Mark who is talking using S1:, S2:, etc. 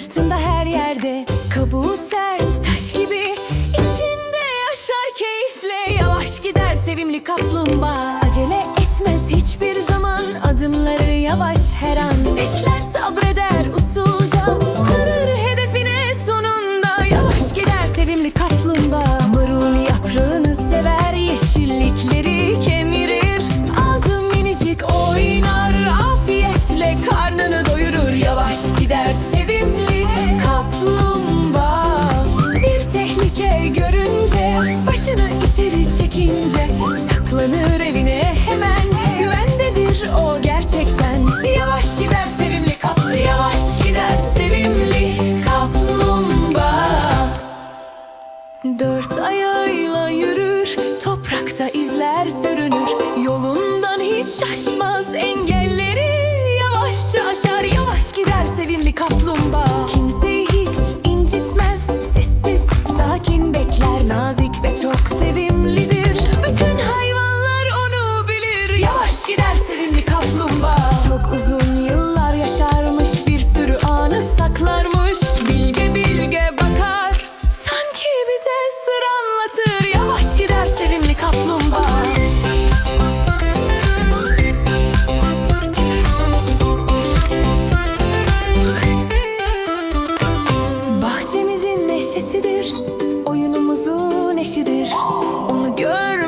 S1: sırtında her yerde Kabuğu sert taş gibi. İçinde yaşar keyifle Yavaş gider sevimli kaplumbağa. Acele etmez hiçbir zaman Adımları yavaş her an. Bekler sabreder usulca. Varır hedefine sonunda Yavaş gider sevimli kaplumbağa. Marul yaprağını sever Yeşillikleri kemirir. Ağzı minicik oynar Afiyetle karnını doyurur. Yavaş gider sevimli kaplumbağa Bir tehlike görünce Başını içeri çekince Saklanır evine hemen Güvendedir o gerçekten Yavaş gider sevimli kaplı Yavaş gider sevimli kaplumbağa Dört ayağıyla yürür, toprakta izler sürünür. Yolundan hiç şaşmaz engelleri yavaşça aşar, yavaş gider sevimli kaplumbağa. Uzun yıllar yaşarmış, bir sürü anı saklarmış, bilge bilge bakar. Sanki bize sır anlatır. Yavaş gider sevimli kaplumbağa. Bahçemizin neşesidir Oyunumuzun eşidir. Onu görmek